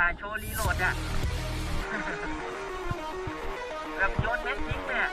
่าโชว์รีโหลดอะ แบบโยนเม็ดทิ้งเนี่ย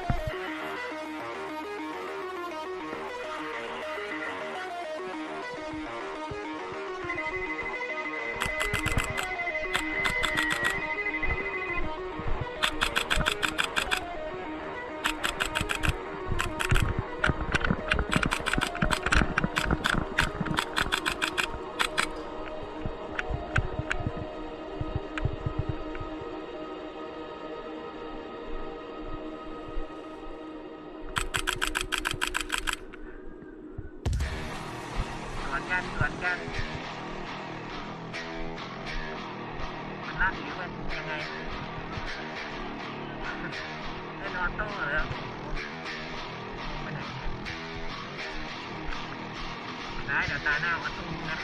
กันสวนกันมันลั่นหรือมันยังไงเล่นออโต้เหรอไปไหนเนี่ยได้เดี๋ยวตาหน้าวัดตรงนี้นะ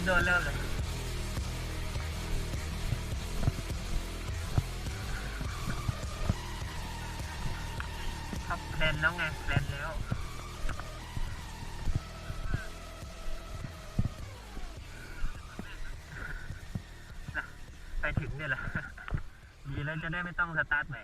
นโดนเริ่มเลยครับแพลนแล้วไงแพลนแล้วไปถึงเนี่ยแหละดีแล้วจะได้ไม่ต้องสตาร์ทใหม่